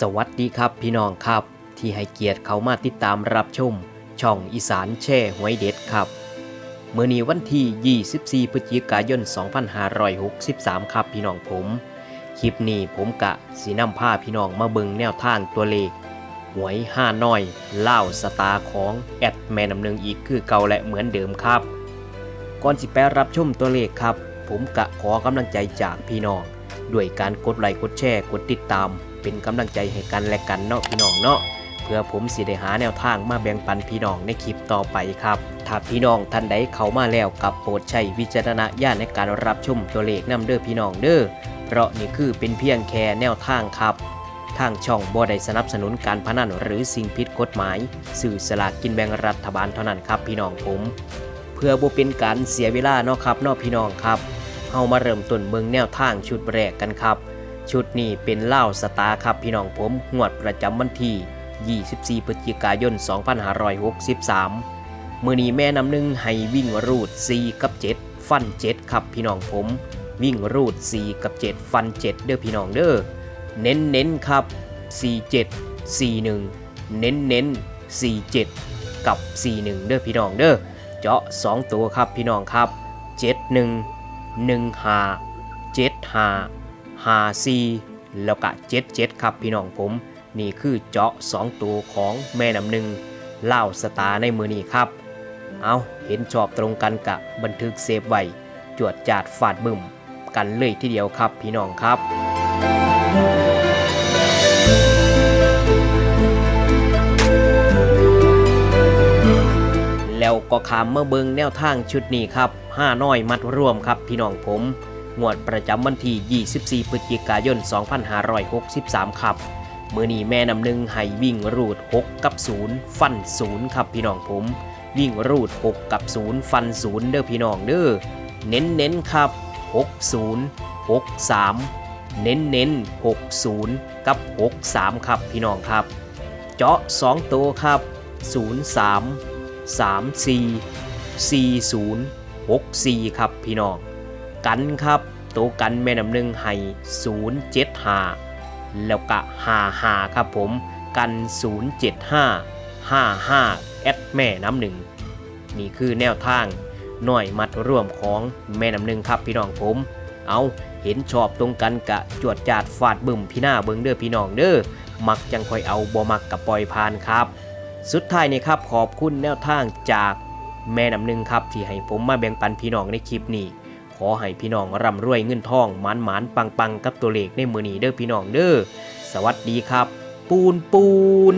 สวัสดีครับพี่น้องครับ ที่ให้เกียรติเขามาติดตามรับชม ช่องอีสานแช่หวยเด็ดครับเมื่อนี้วันที่ 24 พฤศจิกายน 2563 ครับพี่น้องผม คลิปนี้ผมกะสีน้ำผ้าพี่น้องมาเบิงแนวทางตัวเลข หวยห้าน้อยเล่าสตาร์ของแอดแม่นำหนึ่งอีกคือเก่าและเหมือนเดิมครับ ก่อนสิไปรับชมตัวเลขครับ ผมกะขอกำลังใจจากพี่น้อง ด้วยการกดไลค์กดแชร์กดติดตาม เป็นกำลังใจให้กันและกันเนาะพี่น้องเนาะเพื่อผมสิได้หาแนวทางมาแบ่งปันพี่น้องในคลิปต่อไปครับถ้าพี่น้องท่านใดเข้ามาแล้วกับโปรดใช้วิจารณญาณในการรับชมตัวเลขนํเด้อพี่น้องเด้อเพราะนี่คือเป็นเพียงแค่แนวทางครับทางช่องบ่ได้สนับสนุนการพนันหรือสิ่งผิดกฎหมาย สื่อสลากกินแบ่งรัฐบาลเท่านั้นครับพี่น้องผม เพื่อบ่เป็นการเสียเวลาเนาะครับเนาะพี่น้องครับเฮามาเริ่มต้นเมืองแนวทางชุดแรกกันครับ ชุดนี้เป็นเล่าสตาครับพี่น้องผมงวดประจำวันที่ 24 พฤศจิกายน 2563 มือนี้แม่นำหนึ่งให้วิ่งรูด 4 กับ 7 ฟัน 7 ครับพี่น้องผม วิ่งรูด 4 กับ 7 ฟัน 7 เด้อพี่น้องเด้อ เน้นเน้นๆครับ 47 41 เน้นเน้นๆ47 กับ 41 เด้อพี่น้องเด้อ เจาะ 2 ตัวครับพี่น้องครับ 71 15 75 54 แล้วก็77 ครับพี่น้องผม นี่คือเจาะ 2 ตัวของแม่น้ำหนึ่งเล่าสตาร์ในมือนี้ครับ เอาเห็นชอบตรงกันกะบันทึกเซฟไว้จวดจาดฟาดบึมกันเลยทีเดียวครับพี่น้องครับแล้วก็ขามเมื่อเบิงแนวทางชุดนี้ครับห้าน้อยมัดร่วมครับพี่น้องผม งวดประจำวันที่ 24 พฤศจิกายน 2563 ครับ มือนี้แม่นำหนึ่งให้วิ่งรูด 6 กับ 0 ฟัน 0 ครับพี่น้องผม วิ่งรูด 6 กับ 0 ฟัน 0 เด้อพี่น้องเด้อ เน้นเน้นครับ 60 63 เน้นเน้น60 กับ 63 ครับพี่น้องครับ เจาะ 2 ตัวครับ 03 34 40 64 ครับพี่น้อง กันครับตัวกันแม่น้ำหนึ่งให้075 แล้วก็55ครับผมกัน 075 55แอดแม่น้ำหนึ่งนี่คือแนวทางหน่อยมัดร่วมของแม่น้ำหนึ่งครับพี่น้องผม เอาเห็นชอบตรงกันกะจวดจาดฟาดบึมพี่หน้าเบิงเด้อพี่น้องเด้อมักจังคอยเอาบ่มักกับปล่อยผ่านครับ สุดท้ายนี่ครับขอบคุณแนวทางจากแม่น้ำหนึ่งครับที่ให้ผมมาแบ่งปันพี่น้องในคลิปนี้ ขอให้พี่น้องร่ำรวยเงินทองหมานหมานปังปังกับตัวเลขในมือนี้เด้อพี่น้องเด้อสวัสดีครับ ปูนปูน